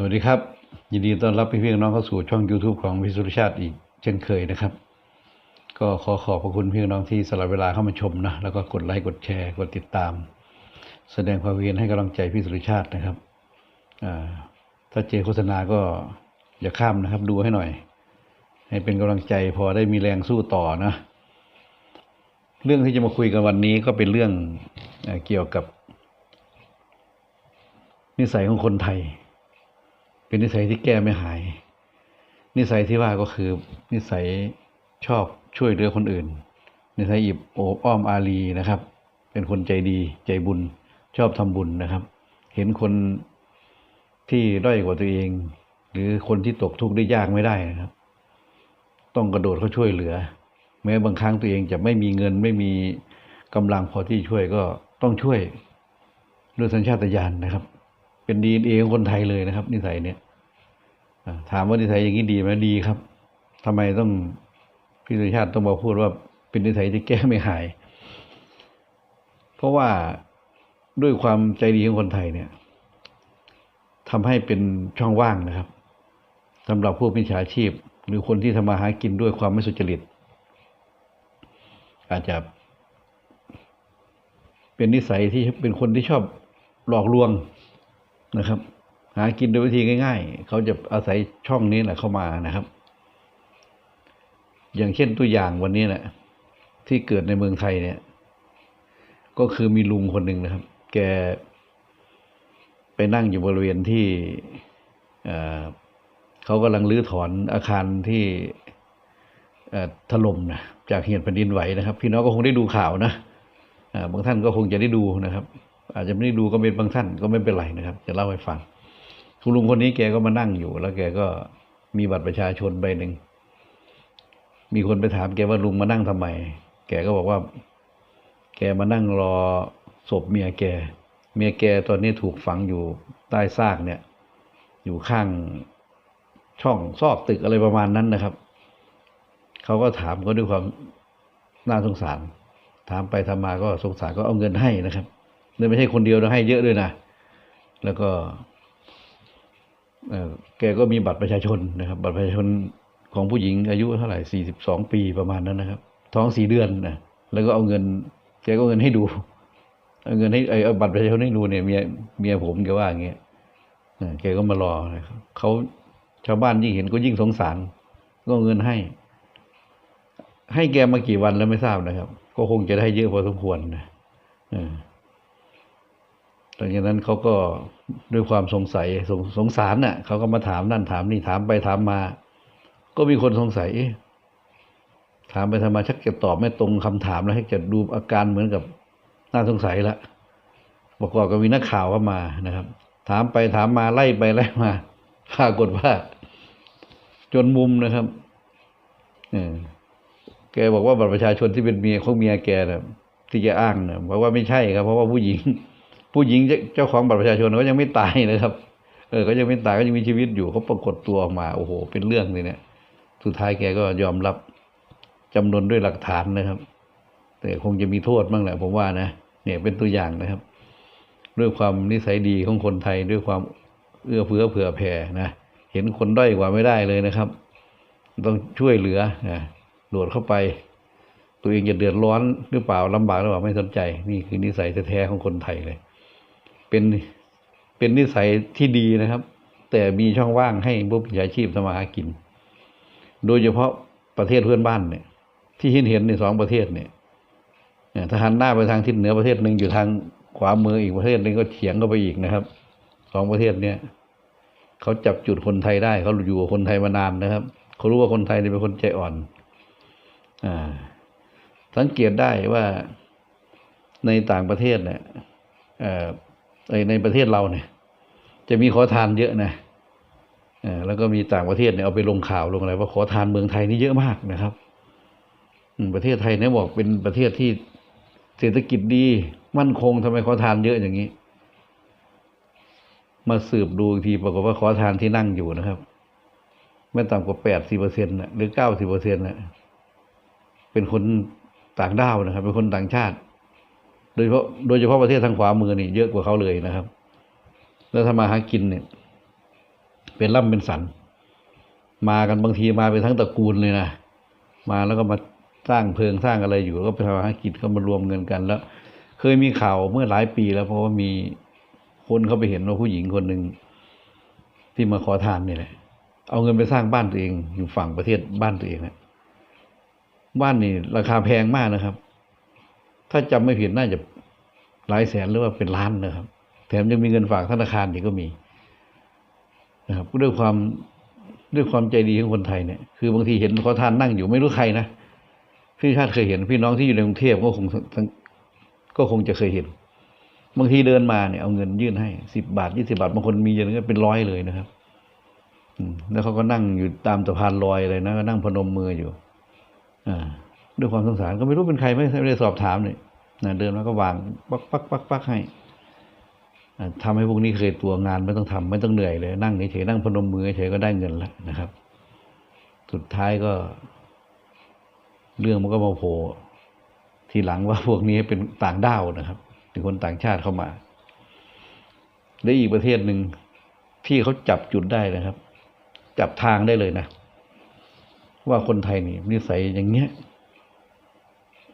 สวัสดีครับ ยินดีต้อนรับพี่พี่น้องเข้าสู่ช่อง YouTube ของพิสุทธิชาติอีกเช่นเคยนะครับ ก็ขอขอบพระคุณพี่น้องที่สละเวลาเข้ามาชมนะแล้วก็กดไลค์กดแชร์กดติดตาม แสดงความเวียนให้กำลังใจพี่สุทธิชาตินะครับถ้าเจโฆษณาก็อย่าข้ามนะครับ ดูให้หน่อย ให้เป็นกำลังใจพอได้มีแรงสู้ต่อนะเรื่องที่จะมาคุยกันวันนี้ก็เป็นเรื่องเอเกี่ยวกับ นิสัยของคนไทย เป็นนิสัยที่แก้ไม่หาย นิสัยที่ว่าก็คือ นิสัยชอบช่วยเหลือคนอื่น นิสัยอิบโอบอ้อมอารีนะครับ เป็นคนใจดีใจบุญชอบทำบุญนะครับ เห็นคนที่ด้อยกว่าตัวเอง หรือคนที่ตกทุกข์ได้ยากไม่ได้นะครับ ต้องกระโดดเข้าช่วยเหลือ แม้บางครั้งตัวเองจะไม่มีเงินไม่มีกำลังพอที่ช่วยก็ต้องช่วยด้วยสัญชาตญาณนะครับ เป็นดีเอของคนไทยเลยนะครับ นิสัยเนี้ยถามว่านิสัยอย่างนี้ดีไหมดีครับทำไมต้องพี่สุชาติต้องมาพูดว่าเป็นนิสัยที่แก้ไม่หาย เพราะว่าด้วยความใจดีของคนไทยเนี่ยทำให้เป็นช่องว่างนะครับสำหรับพวกมิจฉาชีพ หรือคนที่ทำมาหากินด้วยความไม่สุจริต อาจจะ เป็นนิสัยที่เป็นคนที่ชอบหลอกลวง นะครับ หากินโดยวิธีง่ายๆ เขาจะอาศัยช่องนี้แหละเข้ามานะครับ อย่างเช่นตัวอย่างวันนี้แหละที่เกิดในเมืองไทยเนี่ย ก็คือมีลุงคนหนึ่งนะครับ แกไปนั่งอยู่บริเวณที่เขากำลังรื้อถอนอาคารที่ถล่มนะจากเหตุแผ่นดินไหวนะครับ พี่น้องก็คงได้ดูข่าวนะบางท่านก็คงจะได้ดูนะครับ อาจจะไม่ได้ดูก็เป็นบางท่านก็ไม่เป็นไรนะครับ จะเล่าให้ฟังคุณลุงคนนี้แกก็มานั่งอยู่ แล้วแกก็มีบัตรประชาชนใบหนึ่งมีคนไปถามแกว่าลุงมานั่งทำไม แกก็บอกว่า แกมานั่งรอศพเมียแก เมียแกตอนนี้ถูกฝังอยู่ใต้ซากเนี่ย อยู่ข้างช่องซอกตึกอะไรประมาณนั้นนะครับ เขาก็ถามก็ด้วยความน่าสงสาร ถามไปทำมาก็สงสารก็เอาเงินให้นะครับ เลยไม่ใช่คนเดียวนะให้เยอะด้วยนะ แล้วก็แกก็มีบัตรประชาชนนะครับ บัตรประชาชนของผู้หญิงอายุเท่าไหร่สี่สิบสองปีประมาณนั้นนะครับ ท้องสี่เดือนนะแล้วก็เอาเงินแกก็เงินให้ดู เอาเงินให้ไอ้เอาบัตรประชาชนให้ดูเนี่ยเมียเมียผมแกว่าอย่างเงี้ยแกก็มารอนะครับเขาชาวบ้านยิ่งเห็นก็ยิ่งสงสาร ก็เงินให้ ให้แกมากี่วันแล้วไม่ทราบนะครับ ก็คงจะได้เยอะพอสมควรนะ หลังจากนั้นเขาก็ด้วยความสงสัยสงสงสารน่ะเขาก็มาถามนั่นถามนี่ถามไปถามมา ก็มีคนสงสัยถามไปทำไมาชักจะตอบไม่ตรงคำถามแล้วให้จะดูอาการเหมือนกับน่าสงสัยละประกอบกับมีนักข่าวเข้ามานะครับ ถามไปถามมาไล่ไปไล่มาปรากฏว่า จนมุมนะครับเออแกบอกว่าบัตรประชาชนที่เป็นเมียของเมียแกนะที่แกอ้างนะบอกว่าไม่ใช่ครับ เพราะว่าผู้หญิง ผู้หญิงเจ้าของบัตรประชาชนเขายังไม่ตายนะครับ เออเขายังไม่ตายก็ยังมีชีวิตอยู่เขาปรากฏตัวออกมาโอ้โห เป็นเรื่องเลยเนี่ย สุดท้ายแกก็ยอมรับจำนวนด้วยหลักฐานนะครับ แต่คงจะมีโทษบ้างแหละผมว่านะเนี่ยเป็นตัวอย่างนะครับ ด้วยความนิสัยดีของคนไทยด้วยความเอื้อเฟื้อเผื่อแผ่นะเห็นคนด้อยกว่าไม่ได้เลยนะครับ ต้องช่วยเหลือนะโดดเข้าไป ตัวเองจะเดือดร้อนหรือเปล่าลำบากหรือเปล่าไม่สนใจ นี่คือนิสัยแท้ๆของคนไทยเลย เป็นเป็นนิสัยที่ดีนะครับ แต่มีช่องว่างให้พวกวิชาชีพทำมาหากิน โดยเฉพาะประเทศเพื่อนบ้านเนี่ย ที่เห็นเห็นในสองประเทศเนี่ยเนี่ยถ้าหันหน้าไปทางทิศเหนือประเทศหนึ่งอยู่ทางขวามืออีกประเทศหนึ่งก็เฉียงเข้าไปอีกนะครับสองประเทศเนี่ยเขาจับจุดคนไทยได้เขาอยู่กับคนไทยมานานนะครับเขารู้ว่าคนไทยเป็นคนใจอ่อน อ่า สังเกตได้ว่าในต่างประเทศเนี่ยอ่อ ในในประเทศเราเนี่ย จะมีขอทานเยอะนะอ่อแล้วก็มีต่างประเทศเนี่ยเอาไปลงข่าวลงอะไรว่าขอทานเมืองไทยนี่เยอะมากนะครับอืมประเทศไทยเนี่ยบอกเป็นประเทศที่เศรษฐกิจดี มั่นคงทำไมขอทานเยอะอย่างนี้ มาสืบดูอีกทีปรากฏว่าขอทานที่นั่งอยู่นะครับ ไม่ต่ำกว่าแปดสิบเปอร์เซ็นต์หรือเก้าสิบเปอร์เซ็นต์ะเป็นคนต่างด้าวนะครับ เป็นคนต่างชาติ โดยเฉพาะโดยเฉพาะประเทศทางขวามือนี่เยอะกว่าเขาเลยนะครับ แล้วทำมาหากินเนี่ย เป็นร่ำเป็นสัน มากันบางทีมาเป็นทั้งตระกูลเลยนะมาแล้วก็มาสร้างเพลิงสร้างอะไรอยู่แล้วก็ไปทำธุรกิจก็มารวมเงินกันแล้ว เคยมีข่าวเมื่อหลายปีแล้วเพราะว่ามีคนเขาไปเห็นว่าผู้หญิงคนหนึ่งที่มาขอทานนี่แหละเอาเงินไปสร้างบ้านตัวเองอยู่ฝั่งประเทศบ้านตัวเองนะบ้านนี่ราคาแพงมากนะครับ ถ้าจำไม่ผิดน่าจะหลายแสนหรือว่าเป็นล้านนะครับ แถมยังมีเงินฝากธนาคารอีกก็มีนะครับด้วยความด้วยความใจดีของคนไทยเนี่ย คือบางทีเห็นขอทานนั่งอยู่ไม่รู้ใครนะพี่ชาติเคยเห็นพี่น้องที่อยู่ในกรุงเทพก็คงก็คงจะเคยเห็น บางทีเดินมาเนี่ยเอาเงินยื่นให้สิบบาทยี่สิบาทบางคนมีเยอะก็เป็นร้อยเลยนะครับอืมแล้วเขาก็นั่งอยู่ตามสะพานลอยอะไรนะก็นั่งพนมมืออยู่ อ่า ด้วยความสงสารก็ไม่รู้เป็นใครไม่ได้สอบถามเลยนะเดินมาก็วางปักปักปักปักให้อ่าทำให้พวกนี้เคยตัวงานไม่ต้องทำไม่ต้องเหนื่อยเลย นั่งเฉยนั่งพนมมือเฉยก็ได้เงินแล้วนะครับ สุดท้ายก็ เรื่องมันก็มาโผล่ทีหลังว่าพวกนี้เป็นต่างด้าวนะครับเป็นคนต่างชาติเข้ามาและอีกประเทศหนึ่งที่เขาจับจุดได้นะครับ จับทางได้เลยนะ ว่าคนไทยนี่นิสัยอย่างเงี้ย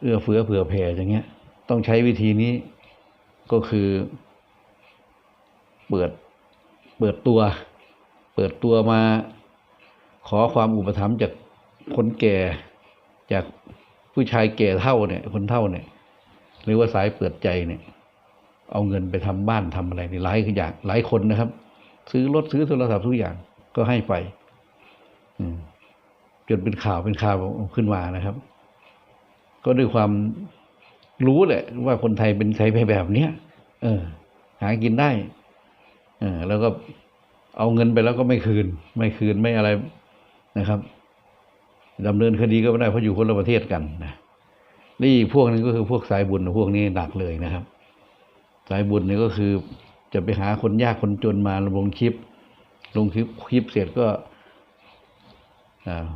เอื้อเฟื้อเผื่อแผ่อย่างเงี้ย ต้องใช้วิธีนี้ก็คือ เปิดเปิดตัว เปิดตัวมา ขอความอุปถัมภ์จากคนแก่จากผู้ชายแก่เท่าเนี่ย คนเท่าเนี่ย หรือว่าสายเปิดใจเนี่ย เอาเงินไปทำบ้านทำอะไรนี่หลายอย่างหลายคนนะครับ ซื้อรถซื้อโทรศัพท์ทุกอย่างก็ให้ไปจนเป็นข่าวเป็นข่าวขึ้นมานะครับ ก็ด้วยความรู้แหละว่าคนไทยเป็นไทยไปแบบเนี้ยเออ หากินได้ เออ แล้วก็เอาเงินไปแล้วก็ไม่คืน ไม่คืนไม่อะไรนะครับดำเนินคดีก็ไม่ได้เพราะอยู่คนละประเทศกันนะนี่อีกพวกนึงก็คือพวกสายบุญพวกนี้หนักเลยนะครับ สายบุญนี่ก็คือจะไปหาคนยากคนจนมาลงคลิป ลงคลิปคลิปเสร็จก็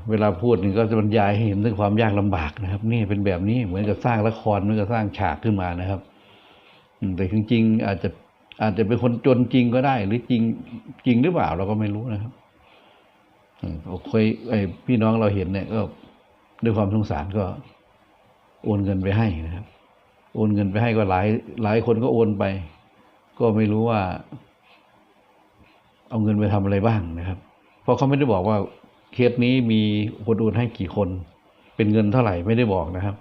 เวลาพูดนี่ก็จะบรรยายให้เห็นถึงความยากลำบากนะครับ นี่เป็นแบบนี้เหมือนกับสร้างละครเหมือนกับสร้างฉากขึ้นมานะครับแต่จริงๆอาจจะอาจจะเป็นคนจนจริงก็ได้ หรือจริงจริงหรือเปล่าเราก็ไม่รู้นะครับอืมเคยไอพี่น้องเราเห็นเนี่ยก็ด้วยความสงสารก็โอนเงินไปให้นะครับ โอนเงินไปให้ก็หลายหลายคนก็โอนไป ก็ไม่รู้ว่า เอาเงินไปทำอะไรบ้างนะครับ เพราะเขาไม่ได้บอกว่า เคสนี้มีคนโอนให้กี่คน เป็นเงินเท่าไหร่ไม่ได้บอกนะครับ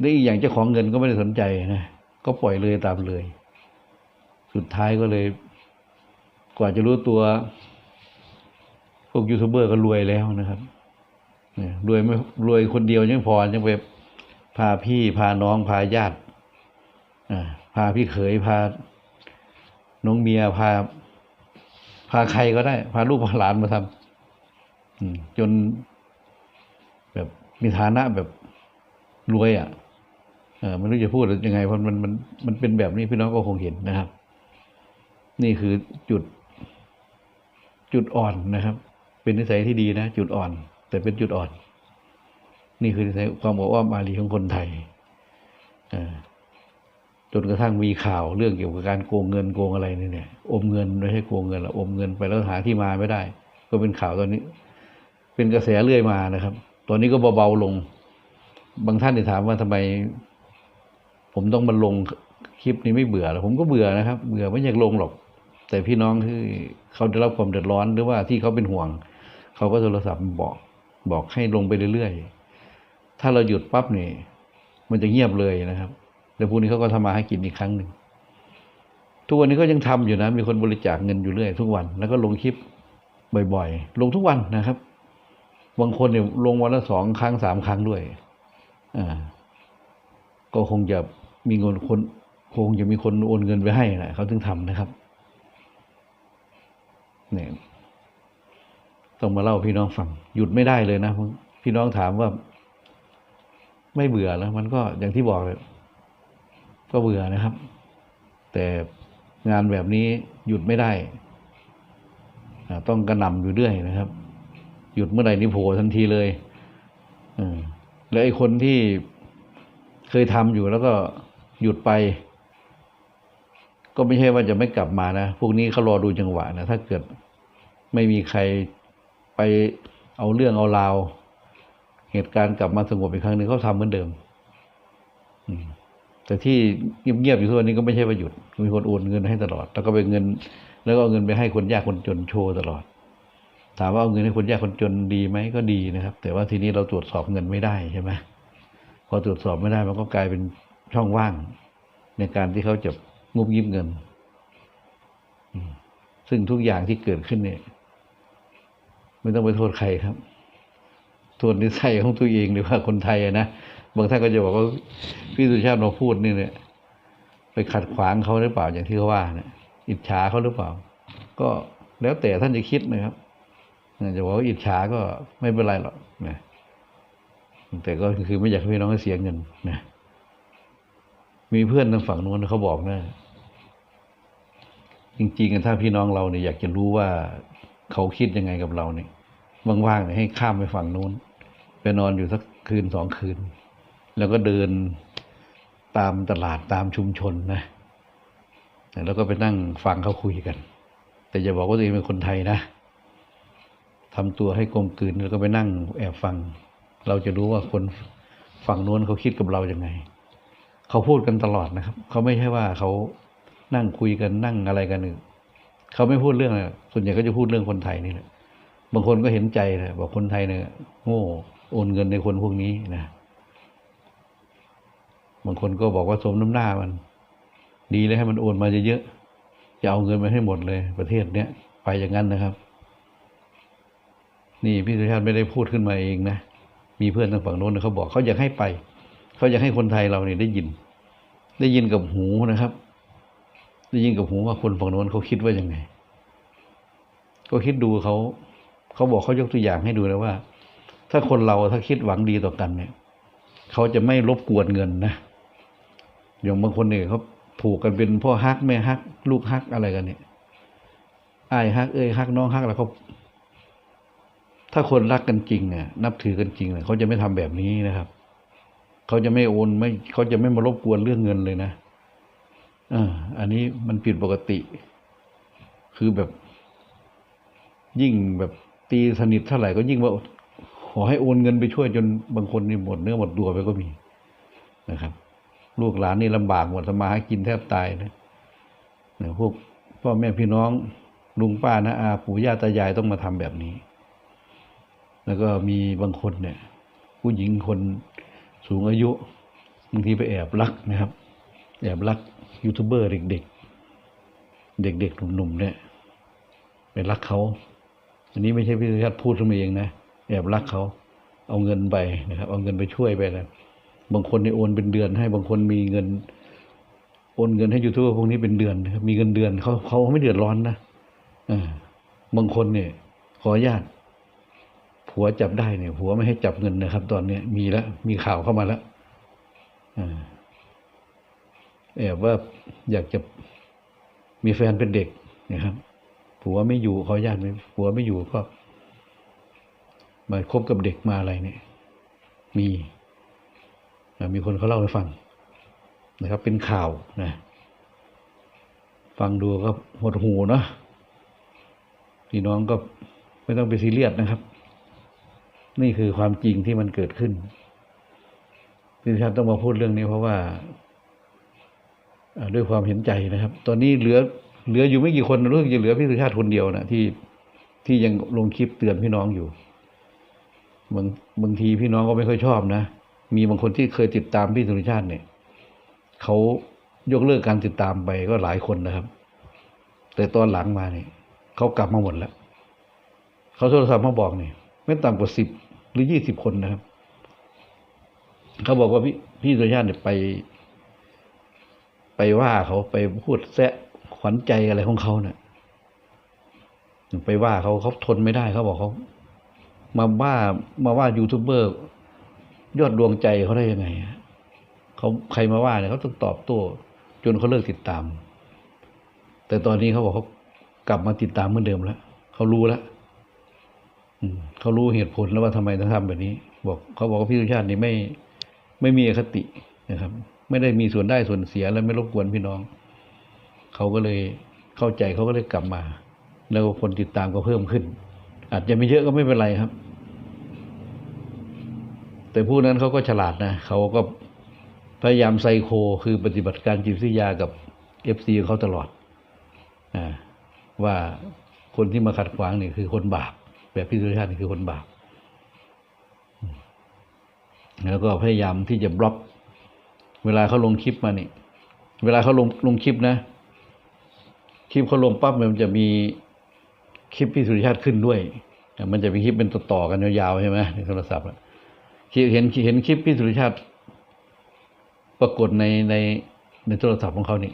ได้อีกอย่างเจ้าของเงินก็ไม่ได้สนใจนะ ก็ปล่อยเลยตามเลย สุดท้ายก็เลย กว่าจะรู้ตัว พวกยูทูบเบอร์ก็รวยแล้วนะครับเนี่ยรวยไม่รวยคนเดียวยังพอยังไปพาพี่พาน้องพาญาติอ่าพาพี่เขยพาน้องเมียพา พาใครก็ได้ พาลูกพาหลานมาทำอืมจนแบบมีฐานะแบบรวยอะเออไม่รู้จะพูดยังไงเพราะมันมันมันเป็นแบบนี้พี่น้องก็คงเห็นนะครับ นี่คือจุด จุดอ่อนนะครับ เป็นนิสัยที่ดีนะจุดอ่อน แต่เป็นจุดอ่อน นี่คือนิสัยความอบอ้อมอารีของคนไทยเออ จนกระทั่งมีข่าวเรื่องเกี่ยวกับการโกงเงินโกงอะไรนี่เนี่ยอมเงินไม่ใช่โกงเงินหรอกอมเงินไปแล้วหาที่มาไม่ได้ ก็เป็นข่าวตอนนี้ เป็นกระแสเรื่อยมานะครับ ตอนนี้ก็เบาๆลง บางท่านเนี่ยถามว่าทำไม ผมต้องมาลงคลิปนี้ไม่เบื่อหรอผมก็เบื่อนะครับ เบื่อไม่อยากลงหรอก แต่พี่น้องที่เขาได้รับความเดือดร้อนหรือว่าที่เขาเป็นห่วง เขาก็โทรศัพท์มาบอกบอกให้ลงไปเรื่อยๆถ้าเราหยุดปั๊บเนี่ยมันจะเงียบเลยนะครับ แล้วพวกนี้เขาก็ทำมาให้กินอีกครั้งหนึ่งทุกวันนี้ก็ยังทำอยู่นะ มีคนบริจาคเงินอยู่เรื่อยทุกวัน แล้วก็ลงคลิปบ่อยๆ ลงทุกวันนะครับ บางคนเนี่ยลงวันละสองครั้งสามครั้งด้วยอ่าก็คงจะมีเงินคนคงจะมีคนโอนเงินไปให้นะเขาถึงทำนะครับเนี่ยต้องมาเล่าพี่น้องฟัง หยุดไม่ได้เลยนะพี่น้องถามว่า ไม่เบื่อแล้ว มันก็อย่างที่บอกเลย ก็เบื่อนะครับ แต่งานแบบนี้หยุดไม่ได้ ต้องกระหน่ำอยู่เรื่อยนะครับ หยุดเมื่อไหร่นี่โผล่ทันทีเลยแล้วไอ้คนที่เคยทำอยู่แล้วก็หยุดไป ก็ไม่ใช่ว่าจะไม่กลับมานะ พวกนี้เขารอดูจังหวะนะ ถ้าเกิดไม่มีใครไปเอาเรื่องเอาราว เหตุการณ์กลับมาสงบอีกครั้งหนึ่งเขาทำเหมือนเดิมอืม แต่ที่เงียบๆอยู่ทุกวันนี้ก็ไม่ใช่ว่าหยุดมีคนโอนเงินให้ตลอด แล้วก็ไปเงิน แล้วก็เอาเงินไปให้คนยากคนจนโชว์ตลอด ถามว่าเอาเงินให้คนยากคนจนดีไหมก็ดีนะครับ แต่ว่าทีนี้เราตรวจสอบเงินไม่ได้ใช่ไหมพอตรวจสอบไม่ได้มันก็กลายเป็นช่องว่าง ในการที่เขาจะงุบยิบเงิน ซึ่งทุกอย่างที่เกิดขึ้นเนี่ย ไม่ต้องไปโทษใครครับโทษนิสัยของตัวเองหรือว่าคนไทยนะ บางท่านก็จะบอกว่าพี่สุชาติมาพูดนี่เนี่ย ไปขัดขวางเขาหรือเปล่าอย่างที่เขาว่าเนี่ยอิจฉาเขาหรือเปล่า ก็แล้วแต่ท่านจะคิดนะครับจะบอกว่าอิจฉาก็ไม่เป็นไรหรอกนะแต่ก็คือไม่อยากให้พี่น้องเสียเงินนะมีเพื่อนทางฝั่งนู้นเขาบอกนะจริงๆถ้าพี่น้องเราเนี่ยอยากจะรู้ว่าเขาคิดยังไงกับเราเนี่ยว่างๆเนี่ยให้ข้ามไปฝั่งนู้นไปนอนอยู่สักคืนสองคืน แล้วก็เดินตามตลาดตามชุมชนนะ แล้วก็ไปนั่งฟังเขาคุยกัน แต่อย่าบอกว่าตัวเองเป็นคนไทยนะทำตัวให้กลมกลืนแล้วก็ไปนั่งแอบฟัง เราจะรู้ว่าคนฝั่งนู้นเขาคิดกับเราอย่างไง เขาพูดกันตลอดนะครับ เขาไม่ใช่ว่าเขานั่งคุยกันนั่งอะไรกันอื่นเขาไม่พูดเรื่องอะไรส่วนใหญ่ก็จะพูดเรื่องคนไทยนี่แหละบางคนก็เห็นใจนะบอกคนไทยเนี่ยโง่โอนเงินในคนพวกนี้นะ บางคนก็บอกว่าสมน้ำหน้ามัน ดีเลยให้มันโอนมาเยอะๆจะเอาเงินมาให้หมดเลย ประเทศเนี้ยไปอย่างนั้นนะครับ นี่พี่สุชาติไม่ได้พูดขึ้นมาเองนะมีเพื่อนทางฝั่งโน้นเขาบอกเขาอยากให้ไป เขาอยากให้คนไทยเราเนี่ยได้ยิน ได้ยินกับหูนะครับ ได้ยินกับหูว่าคนฝั่งโน้นเขาคิดว่ายังไง ก็คิดดูเขาเขาบอกเขายกตัวอย่างให้ดูนะว่า ถ้าคนเราถ้าคิดหวังดีต่อกันเนี่ยเขาจะไม่รบกวนเงินนะ อย่างบางคนเนี่ยเขาผูกกันเป็นพ่อฮักแม่ฮัก ลูกฮักอะไรกันเนี่ยอ้ายฮักเอ้ยฮักน้องฮักแล้วเขาถ้าคนรักกันจริงเนี่ยนับถือกันจริงเนี่ยเขาจะไม่ทำแบบนี้นะครับ เขาจะไม่โอนไม่เขาจะไม่มารบกวนเรื่องเงินเลยนะอ่าอันนี้มันผิดปกติ คือแบบ ยิ่งแบบตีสนิทเท่าไหร่ก็ยิ่งว่าขอให้โอนเงินไปช่วยจนบางคนนี่หมดเนื้อหมดตัวไปก็มีนะครับ ลูกหลานนี่ลำบากหมดสมาหากินแทบตายนะเนี่ยพวกพ่อแม่พี่น้องลุงป้านะอาปู่ย่าตายายต้องมาทำแบบนี้ แล้วก็มีบางคนเนี่ย ผู้หญิงคนสูงอายุบางทีไปแอบรักนะครับ แอบรักยูทูบเบอร์เด็ก ๆ เด็กๆหนุ่มๆเนี่ยไปรักเขาอันนี้ไม่ใช่พี่สุชาติพูดขึ้นมาเองนะแอบรักเขาเอาเงินไปนะครับ เอาเงินไปช่วยไปนะ บางคนเนี่ยโอนเป็นเดือน ให้บางคนมีเงิน โอนเงินให้ยูทูบพวกนี้เป็นเดือนนะครับมีเงินเดือนเขาเขาไม่เดือดร้อนนะอ่าบางคนเนี่ย ขออนุญาตผัวจับได้เนี่ยผัวไม่ให้จับเงินนะครับ ตอนเนี้ยมีแล้วมีข่าวเข้ามาแล้วอ่าแอบว่าอยากจะมีแฟนเป็นเด็กนะครับผัวไม่อยู่ขออนุญาตไหมผัวไม่อยู่ก็มาคบกับเด็กมาอะไรเนี่ย มี มีคนเขาเล่าให้ฟังนะครับ เป็นข่าวนะฟังดูก็หดหูเนาะพี่น้องก็ไม่ต้องไปซีเรียสนะครับ นี่คือความจริงที่มันเกิดขึ้นพี่ชาติต้องมาพูดเรื่องนี้เพราะว่าด้วยความเห็นใจนะครับ ตอนนี้เหลือเหลืออยู่ไม่กี่คนรู้สึกจะเหลือพี่สุชาติคนเดียวนะที่ที่ยังลงคลิปเตือนพี่น้องอยู่บางบางทีพี่น้องก็ไม่ค่อยชอบนะ มีบางคนที่เคยติดตามพี่สุชาติเนี่ยเขายกเลิกการติดตามไปก็หลายคนนะครับ แต่ตอนหลังมาเนี่ยเขากลับมาหมดแล้วเขาโทรศัพท์มาบอกเนี่ยไม่ต่ำกว่าสิบหรือยี่สิบคนนะครับเขาบอกว่าพี่พี่สุชาติเนี่ยไป ไปว่าเขาไปพูดแซะขวัญใจอะไรของเขาเนี่ยไปว่าเขาเขาทนไม่ได้เขาบอกเขามาว่ามาว่ายูทูบเบอร์ ยอดดวงใจเขาได้ยังไงอะเขาใครมาว่าเนี่ยเขาต้องตอบโต้จนเขาเลิกติดตาม แต่ตอนนี้เขาบอกเขากลับมาติดตามเหมือนเดิมแล้วเขารู้แล้วอืมเขารู้เหตุผลแล้วว่าทำไมต้องทำแบบนี้ บอกเขาบอกว่าพี่สุชาตินี่ไม่ไม่มีอคตินะครับ ไม่ได้มีส่วนได้ส่วนเสียและไม่รบกวนพี่น้อง เขาก็เลยเข้าใจเขาก็เลยกลับมา แล้วคนติดตามก็เพิ่มขึ้น อาจจะไม่เยอะก็ไม่เป็นไรครับ แต่ผู้นั้นเขาก็ฉลาดนะเขาก็พยายามไซโคคือปฏิบัติการจิตวิทยากับเอฟซีเขาตลอดอว่าคนที่มาขัดขวางนี่คือคนบาปแบบพี่สุรชาตินี่คือคนบาปแล้วก็พยายามที่จะบล็อก เวลาเขาลงคลิปมานี่ เวลาเขาลงลงคลิปนะ คลิปเขาลงปั๊บมันจะมีคลิปพี่สุริชาติขึ้นด้วย มันจะมีคลิปเป็นต่อๆกันยาวๆใช่ไหมในโทรศัพท์ เห็นเห็นคลิปพี่สุริชาติ ปรากฏในในในโทรศัพท์ของเขานี่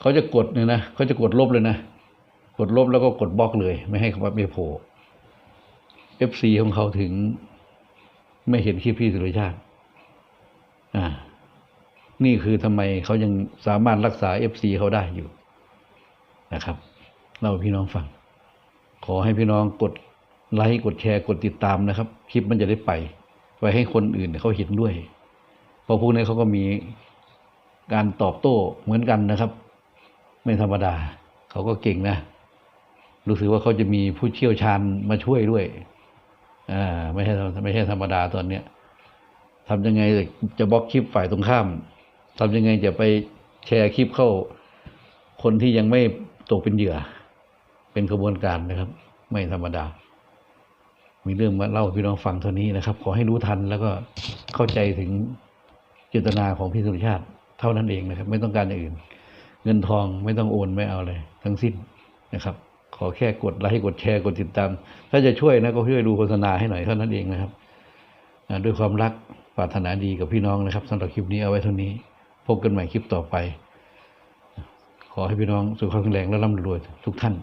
เขาจะกดเนี่ยนะเขาจะกดลบเลยนะกดลบแล้วก็กดบล็อกเลย ไม่ให้เขาไม่โผล่เอฟซีของเขาถึง ไม่เห็นคลิปพี่สุริชาติ อ่า นี่คือทำไมเขายังสามารถรักษาเอฟซีเขาได้อยู่นะครับเล่าพี่น้องฟัง ขอให้พี่น้องกดไลค์กดแชร์กดติดตามนะครับ คลิปมันจะได้ไป ไว้ให้คนอื่นเขาเห็นด้วยเพราะพวกนี้เขาก็มีการตอบโต้เหมือนกันนะครับ ไม่ธรรมดา เขาก็เก่งนะ รู้สึกว่าเขาจะมีผู้เชี่ยวชาญมาช่วยด้วยอ่าไม่ใช่ไม่ใช่ธรรมดาตอนเนี้ยทำยังไงจะบล็อกคลิปฝ่ายตรงข้ามทำยังไงจะไปแชร์คลิปเข้า คนที่ยังไม่ตกเป็นเหยื่อ เป็นกระบวนการนะครับ ไม่ธรรมดา มีเรื่องมาเล่าพี่น้องฟังเท่านี้นะครับ ขอให้รู้ทันแล้วก็เข้าใจถึงเจตนาของพี่สุรชาติ เท่านั้นเองนะครับ ไม่ต้องการอย่างอื่น เงินทองไม่ต้องโอนไม่เอาเลย ทั้งสิ้นนะครับ ขอแค่กดไลค์กดแชร์กดติดตาม ถ้าจะช่วยนะก็ช่วยดูโฆษณาให้หน่อยเท่านั้นเองนะครับด้วยความรักปรารถนาดีกับพี่น้องนะครับสำหรับคลิปนี้เอาไว้เท่านี้ พบกันใหม่คลิปต่อไป ขอให้พี่น้องสุขภาพแข็งแรงและร่ำรวยทุกท่าน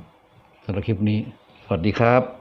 สำหรับคลิปนี้ สวัสดีครับ